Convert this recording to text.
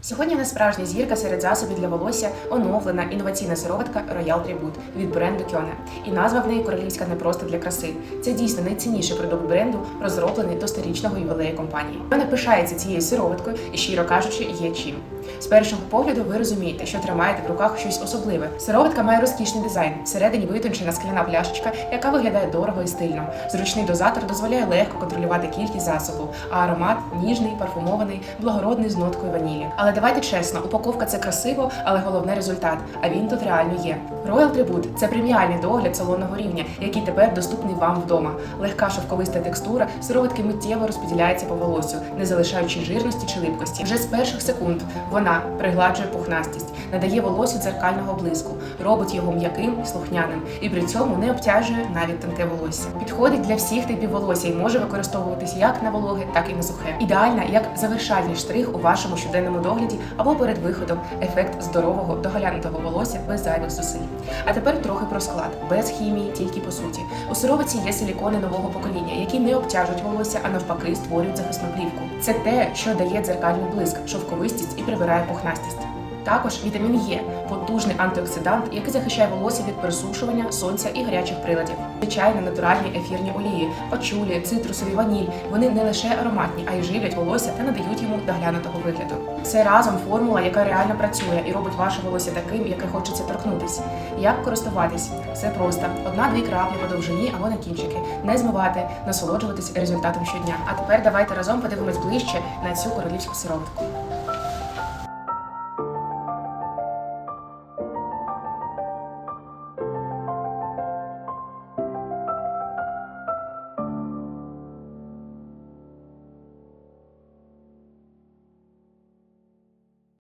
Сьогодні не справжня зірка серед засобів для волосся оновлена інноваційна сироватка Royal Tribute від бренду Кьоне. І назва в неї королівська не просто для краси. Це дійсно найцінніший продукт бренду, розроблений до сторічного ювілею компанії. Вона пишається цією сироваткою і, щиро кажучи, є чим. З першого погляду ви розумієте, що тримаєте в руках щось особливе. Сироватка має розкішний дизайн. Всередині витончена скляна пляшечка, яка виглядає дорого і стильно. Зручний дозатор дозволяє легко контролювати кількість засобу, а аромат ніжний, парфумований, благородний з ноткою ванілі. Але давайте чесно, упаковка це красиво, але головне результат. А він тут реально є. Royal Tribute – це преміальний догляд салонного рівня, який тепер доступний вам вдома. Легка шовковиста текстура сироватки миттєво розподіляється по волосю, не залишаючи жирності чи липкості. Вже з перших секунд вона пригладжує пухнастість, надає волосю дзеркального блиску, робить його м'яким і слухняним, і при цьому не обтяжує навіть тонке волосся. Підходить для всіх типів волосся і може використовуватись як на вологе, так і на сухе. Ідеальна як завершальний штрих у вашому щоденному догляді або перед виходом ефект здорового доглянутого волосся без зайвих зусиль. А тепер трохи про склад без хімії, тільки по суті. У сировиці є силікони нового покоління, які не обтяжують волосся, а навпаки створюють захисну плівку. Це те, що дає дзеркальний блиск, шовковистість і прибирає пухнастість. Також вітамін Е потужний антиоксидант, який захищає волосся від пересушування, сонця і гарячих приладів. Звичайно, натуральні ефірні олії, пачулі, цитрусові, ваніль. Вони не лише ароматні, а й живлять волосся та надають йому доглянутого вигляду. Все разом формула, яка реально працює і робить ваше волосся таким, яке хочеться торкнутися. Як користуватись? Все просто: одна-дві краплі по довжині або на кінчики, не змивати, насолоджуватись результатом щодня. А тепер давайте разом подивимось ближче на цю королівську сироватку.